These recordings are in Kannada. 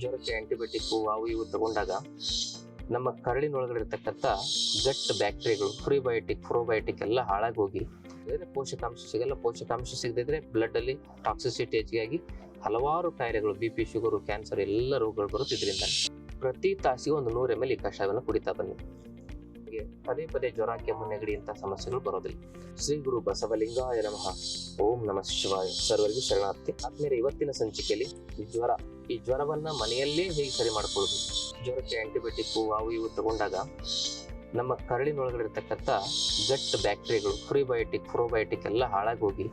ಜ್ವರಕ್ಕೆ ಆಂಟಿಬಯೋಟಿಕ್ ಅವು ಇವು ತಗೊಂಡಾಗ ನಮ್ಮ ಕರಳಿನೊಳಗಡೆ ಇರತಕ್ಕಂಥ ಗಟ್ ಬ್ಯಾಕ್ಟೀರಿಯಾಗಳು, ಪ್ರಿಬಯೋಟಿಕ್, ಪ್ರೋಬಯೋಟಿಕ್ ಎಲ್ಲ ಹಾಳಾಗೋಗಿ ಪೋಷಕಾಂಶ ಸಿಗಲ್ಲ. ಪೋಷಕಾಂಶ ಸಿಗದಿದ್ರೆ ಬ್ಲಡ್ ಅಲ್ಲಿ ಟಾಕ್ಸಿಸಿಟಿ ಹೆಚ್ಚಿಗಾಗಿ ಹಲವಾರು ಕಾಯಿಲೆಗಳು ಬಿ ಪಿ ಶುಗರು ಕ್ಯಾನ್ಸರ್ ಎಲ್ಲ ರೋಗಗಳು ಬರುತ್ತೆ ಪ್ರತಿ ತಾಸಿಗೆ ಒಂದು ನೂರು ಎಂ ಎಲ್ ಈ ಕಷಾಯವನ್ನು ಕುಡಿತಾ ಬನ್ನಿ. ಪದೇ ಪದೇ ಜ್ವರ, ಕೆಮ್ಮು, ನೆಗಡಿ ಅಂತ ಸಮಸ್ಯೆಗಳು ಬರೋದಿಲ್ಲ. ಶ್ರೀ ಗುರು ಬಸವಲಿಂಗಾಯ ನಮಃ. ಓಂ ನಮಃ ಶಿವಾಯ. ಸರ್ವರಿಗೂ ಶರಣಾರ್ಥಿ. ಆದ್ಮೇಲೆ ಇವತ್ತಿನ ಸಂಚಿಕೆಯಲ್ಲಿ ಜ್ವರ. ಈ ಜ್ವರವನ್ನ ಮನೆಯಲ್ಲೇ ಹೇಗೆ ಸರಿ ಮಾಡ್ಕೊಳ್ಳೋದು? ಜ್ವರಕ್ಕೆ ಆಂಟಿಬಯೋಟಿಕ್ ಅವು ಇವು ತಗೊಂಡಾಗ ನಮ್ಮ ಕರಳಿನೊಳಗಡೆ ಇರ್ತಕ್ಕಂಥ ಗಟ್ ಬ್ಯಾಕ್ಟೀರಿಯಾಗಳು ಪ್ರಿಬಯೋಟಿಕ್ ಪ್ರೋಬಯೋಟಿಕ್ ಎಲ್ಲ ಹಾಳಾಗಿ ಹೋಗಿ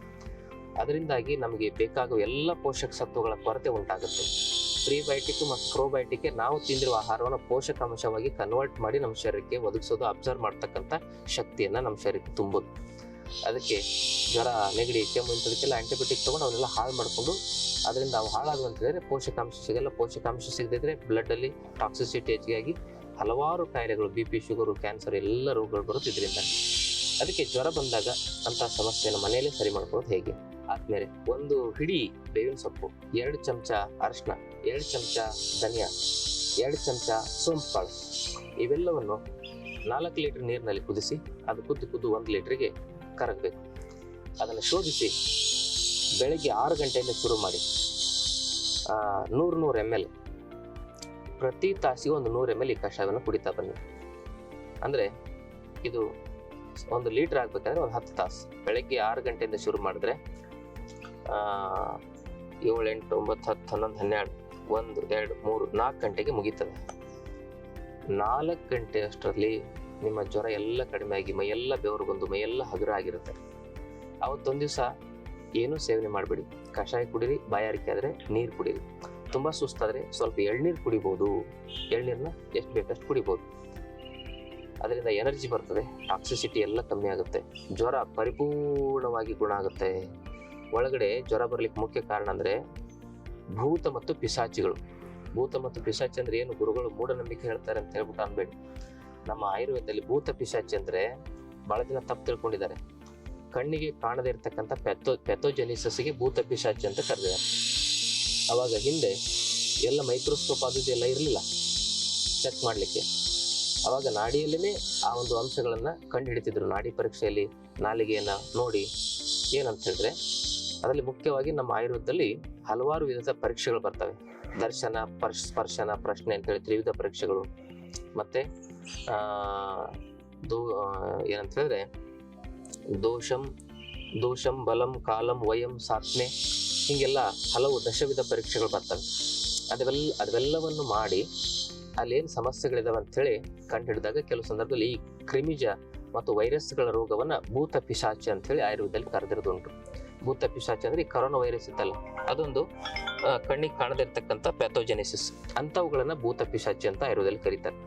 ಅದರಿಂದಾಗಿ ನಮಗೆ ಬೇಕಾಗುವ ಎಲ್ಲ ಪೋಷಕ ಸತ್ವಗಳ ಕೊರತೆ ಉಂಟಾಗುತ್ತೆ. ಪ್ರಿಬಯೋಟಿಕ್ ಮತ್ತು ಪ್ರೋಬಯೋಟಿಕ್ ನಾವು ತಿಂದಿರುವ ಆಹಾರವನ್ನು ಪೋಷಕಾಂಶವಾಗಿ ಕನ್ವರ್ಟ್ ಮಾಡಿ ನಮ್ಮ ಶರೀರಕ್ಕೆ ಒದಗಿಸೋದು ಅಬ್ಸರ್ವ್ ಮಾಡ್ತಕ್ಕಂಥ ಶಕ್ತಿಯನ್ನು ನಮ್ಮ ಶರೀರಕ್ಕೆ ತುಂಬೋದು ಅದಕ್ಕೆ ಜ್ವರ, ನೆಗಡಿ, ಕೆಮ್ಮು ಇಂಥದಕ್ಕೆಲ್ಲ ಆಂಟಿಬಯೋಟಿಕ್ ತೊಗೊಂಡು ಅವನ್ನೆಲ್ಲ ಹಾಳು ಮಾಡಿಕೊಂಡು ಅದರಿಂದ ಅವು ಹಾಳಾಗುವಂತಿದ್ರೆ ಪೋಷಕಾಂಶ ಸಿಗಲ್ಲ. ಪೋಷಕಾಂಶ ಸಿಗದಿದ್ರೆ ಬ್ಲಡ್ ಅಲ್ಲಿ ಟಾಕ್ಸಿಸಿಟಿ ಹೆಚ್ಚಿಗಾಗಿ ಹಲವಾರು ಕಾಯಿಲೆಗಳು ಬಿ ಪಿ ಶುಗರು ಕ್ಯಾನ್ಸರ್ ಎಲ್ಲ ರೋಗಗಳು ಬರುತ್ತೆ ಇದರಿಂದ. ಅದಕ್ಕೆ ಜ್ವರ ಬಂದಾಗ ಅಂತ ಸಮಸ್ಯೆಯನ್ನು ಮನೆಯಲ್ಲೇ ಸರಿ ಮಾಡ್ಕೊಳ್ಳೋದು ಹೇಗೆ? ಆದ್ಮೇಲೆ ಒಂದು ಹಿಡಿ ಬೇವಿನ ಸೊಪ್ಪು, ಎರಡು ಚಮಚ ಅರಶಿನ ಎರಡು ಚಮಚ ಧನಿಯಾ, ಎರಡು ಚಮಚ ಸೋಂಪು ಕಾಳು. ಇವೆಲ್ಲವನ್ನು ನಾಲ್ಕು ಲೀಟರ್ ನೀರಿನಲ್ಲಿ ಕುದಿಸಿ, ಅದು ಕುದ್ದು ಕುದ್ದು ಒಂದು ಲೀಟರ್ಗೆ ಕರಗಬೇಕು ಅದನ್ನು ಶೋಧಿಸಿ ಬೆಳಗ್ಗೆ ಆರು ಗಂಟೆಯಿಂದ ಶುರು ಮಾಡಿ. ನೂರು ನೂರು ಎಂ ಎಲ್ ಪ್ರತಿ ತಾಸಿಗೆ ಒಂದು ನೂರು ಎಂ ಎಲ್ ಈ ಕಷಾಯವನ್ನು ಕುಡಿತಾ ಬನ್ನಿ. ಅಂದರೆ ಇದು ಒಂದು ಲೀಟರ್ ಆಗ್ಬೇಕಂದ್ರೆ ಒಂದು ಹತ್ತು ತಾಸು. ಬೆಳಗ್ಗೆ ಆರು ಗಂಟೆಯಿಂದ ಶುರು ಮಾಡಿದ್ರೆ ಏಳು ಎಂಟು ಒಂಬತ್ತು, ಹತ್ತು, ಹನ್ನೊಂದು, ಹನ್ನೆರಡು, ಒಂದು, ಎರಡು, ಮೂರು, ನಾಲ್ಕು ಗಂಟೆಗೆ ಮುಗೀತದೆ. ನಾಲ್ಕು ಗಂಟೆ ಅಷ್ಟರಲ್ಲಿ ನಿಮ್ಮ ಜ್ವರ ಎಲ್ಲ ಕಡಿಮೆ ಆಗಿ ಮೈಯೆಲ್ಲ ಬೆವರು ಬಂದು ಮೈಯೆಲ್ಲ ಹಗುರ ಆಗಿರುತ್ತೆ. ಅವತ್ತೊಂದು ದಿವಸ ಏನೂ ಸೇವನೆ ಮಾಡಬೇಡಿ. ಕಷಾಯ ಕುಡೀರಿ, ಬಾಯಾರಿಕೆ ಆದರೆ ನೀರು ಕುಡೀರಿ. ತುಂಬ ಸುಸ್ತಾದರೆ ಸ್ವಲ್ಪ ಎಳ್ನೀರು ಕುಡಿಬೋದು. ಎಳ್ನೀರನ್ನ ಎಷ್ಟು ಬೇಕಷ್ಟು ಕುಡಿಬೋದು. ಅದರಿಂದ ಎನರ್ಜಿ ಬರ್ತದೆ, ಟಾಕ್ಸಿಸಿಟಿ ಎಲ್ಲ ಕಮ್ಮಿ ಆಗುತ್ತೆ. ಜ್ವರ ಪರಿಪೂರ್ಣವಾಗಿ ಗುಣ ಆಗುತ್ತೆ. ಒಳಗಡೆ ಜ್ವರ ಬರಲಿಕ್ಕೆ ಮುಖ್ಯ ಕಾರಣ ಅಂದರೆ ಭೂತ ಮತ್ತು ಪಿಸಾಚಿಗಳು ಭೂತ ಮತ್ತು ಪಿಸಾಚಿ ಅಂದರೆ ಏನು? ಗುರುಗಳು ಮೂಢನಂಬಿಕೆ ಹೇಳ್ತಾರೆ ಅಂತ ಹೇಳ್ಬಿಟ್ಟು ಅನ್ಬೇಡಿ. ನಮ್ಮ ಆಯುರ್ವೇದದಲ್ಲಿ ಭೂತ ಪಿಶಾಚಿ ಅಂದ್ರೆ ಬಹಳ ಜನ ತಪ್ಪು ತಿಳ್ಕೊಂಡಿದ್ದಾರೆ. ಕಣ್ಣಿಗೆ ಕಾಣದೇ ಇರತಕ್ಕಂಥ ಪೆಥೋ ಪೆಥೋಜೆನಿಸಸ್ಗೆ ಭೂತ ಪಿಶಾಚಿ ಅಂತ ಕರೆದಿದ್ದಾರೆ. ಅವಾಗ ಹಿಂದೆ ಎಲ್ಲ ಮೈಕ್ರೋಸ್ಕೋಪ್ ಅದು ಇದು ಎಲ್ಲ ಇರಲಿಲ್ಲ ಚೆಕ್ ಮಾಡಲಿಕ್ಕೆ. ಅವಾಗ ನಾಡಿಯಲ್ಲೇ ಆ ಒಂದು ಅಂಶಗಳನ್ನು ಕಂಡು ಹಿಡಿತಿದ್ರು ನಾಡಿ ಪರೀಕ್ಷೆಯಲ್ಲಿ ನಾಲಿಗೆಯನ್ನು ನೋಡಿ ಏನಂತ ಹೇಳಿದ್ರೆ, ಅದರಲ್ಲಿ ಮುಖ್ಯವಾಗಿ ನಮ್ಮ ಆಯುರ್ವೇದದಲ್ಲಿ ಹಲವಾರು ವಿಧದ ಪರೀಕ್ಷೆಗಳು ಬರ್ತವೆ. ದರ್ಶನ ಪರ್ಶ್ ಸ್ಪರ್ಶನ, ಪ್ರಶ್ನೆ ಅಂತೇಳಿ ತ್ರಿವಿಧ ಪರೀಕ್ಷೆಗಳು. ಮತ್ತೆ ದೋ ಏನಂತ ಹೇಳಿದ್ರೆ ದೋಷಂ ದೋಷಂ ಬಲಂ ಕಾಲಂ ವಯಂ ಸಾತ್ಮೆ, ಹೀಗೆಲ್ಲ ಹಲವು ದಶವಿಧ ಪರೀಕ್ಷೆಗಳು ಬರ್ತವೆ. ಅದೆಲ್ಲ ಅದೆಲ್ಲವನ್ನು ಮಾಡಿ ಅಲ್ಲೇನು ಸಮಸ್ಯೆಗಳಿದಾವೆ ಅಂಥೇಳಿ ಕಂಡು ಹಿಡಿದಾಗ ಕೆಲವು ಸಂದರ್ಭದಲ್ಲಿ ಈ ಕ್ರಿಮಿಜ ಮತ್ತು ವೈರಸ್ಗಳ ರೋಗವನ್ನು ಭೂತ ಪಿಶಾಚಿ ಅಂತ ಹೇಳಿ ಆಯುರ್ವೇದದಲ್ಲಿ ಕರೆದಿರೋದುಂಟು ಭೂತ ಪಿಶಾಚಿ ಅಂದರೆ ಈ ಕರೋನಾ ವೈರಸ್ ಇತ್ತಲ್ಲ, ಅದೊಂದು ಕಣ್ಣಿಗೆ ಕಾಣದಿರ್ತಕ್ಕಂಥ ಪ್ಯಾಥೋಜೆನಿಸಿಸ್ ಅಂಥವುಗಳನ್ನು ಭೂತ ಪಿಶಾಚಿ ಅಂತ ಆಯುರ್ವೇದದಲ್ಲಿ ಕರೀತಾರೆ.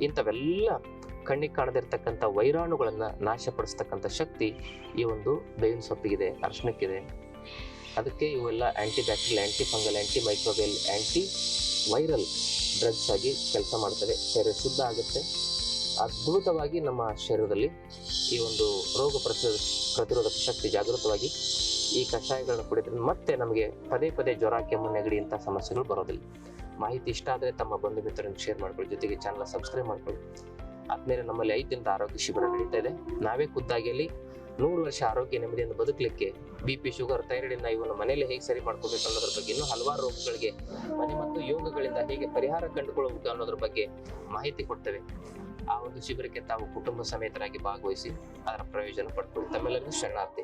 ಇಂಥವೆಲ್ಲ ಕಣ್ಣಿಗೆ ಕಾಣದಿರ್ತಕ್ಕಂಥ ವೈರಾಣುಗಳನ್ನು ನಾಶಪಡಿಸ್ತಕ್ಕಂಥ ಶಕ್ತಿ ಈ ಒಂದು ಬೇವಿನ ಸೊಪ್ಪಿಗಿದೆ ಅರ್ಶನಕ್ಕಿದೆ ಅದಕ್ಕೆ ಇವೆಲ್ಲ anti bacterial anti fungal anti microbial anti viral drugs ಆಗಿ ಕೆಲಸ ಮಾಡ್ತದೆ. ಶರೀರ ಶುದ್ಧ ಆಗುತ್ತೆ. ಅದ್ಭುತವಾಗಿ ನಮ್ಮ ಶರೀರದಲ್ಲಿ ಈ ಒಂದು ರೋಗ ಪ್ರತಿರೋಧ ಪ್ರತಿರೋಧಕ ಶಕ್ತಿ ಜಾಗೃತವಾಗಿ ಈ ಕಷಾಯಗಳನ್ನು ಕುಡಿದ್ರೆ ಮತ್ತೆ ನಮಗೆ ಪದೇ ಪದೇ ಜ್ವರ, ಕೆಮ್ಮು, ನೆಗಡಿ ಇಂಥ ಸಮಸ್ಯೆಗಳು ಬರೋದಿಲ್ಲ. ಮಾಹಿತಿ ಇಷ್ಟ ಆದರೆ ತಮ್ಮ ಬಂಧು ಮಿತ್ರರನ್ನು ಶೇರ್ ಮಾಡ್ಕೊಳ್ಳಿ. ಜೊತೆಗೆ ಚಾನಲ್ ಸಬ್ಸ್ಕ್ರೈಬ್ ಮಾಡ್ಕೊಳ್ಳಿ. ಆದ್ಮೇಲೆ ನಮ್ಮಲ್ಲಿ ಐದು ದಿನದ ಆರೋಗ್ಯ ಶಿಬಿರ ನಡೀತಾ ಇದೆ. ನಾವೇ ಖುದ್ದಾಗಿಯಲ್ಲಿ ನೂರು ವರ್ಷ ಆರೋಗ್ಯ ನೆಮ್ಮದಿಯನ್ನು ಬದುಕಲಿಕ್ಕೆ ಬಿ ಪಿ ಶುಗರ್ ಥೈರಾಯ್ಡ್ ಇವನ್ನು ಮನೆಯಲ್ಲಿ ಹೇಗೆ ಸರಿ ಮಾಡ್ಕೋಬೇಕು ಅನ್ನೋದ್ರ ಬಗ್ಗೆ ಇನ್ನೂ ಹಲವಾರು ರೋಗಗಳಿಗೆ ಮನೆ ಮತ್ತು ಯೋಗಗಳಿಂದ ಹೇಗೆ ಪರಿಹಾರ ಕಂಡುಕೊಳ್ಳಬೇಕು ಅನ್ನೋದ್ರ ಬಗ್ಗೆ ಮಾಹಿತಿ ಕೊಡ್ತೇವೆ. ಆ ಒಂದು ಶಿಬಿರಕ್ಕೆ ತಾವು ಕುಟುಂಬ ಸಮೇತರಾಗಿ ಭಾಗವಹಿಸಿ ಅದರ ಪ್ರಯೋಜನ ಪಡ್ಕೊಳ್ಳಿ. ತಮ್ಮೆಲ್ಲರಿಗೂ ಶರಣಾರ್ಥಿ.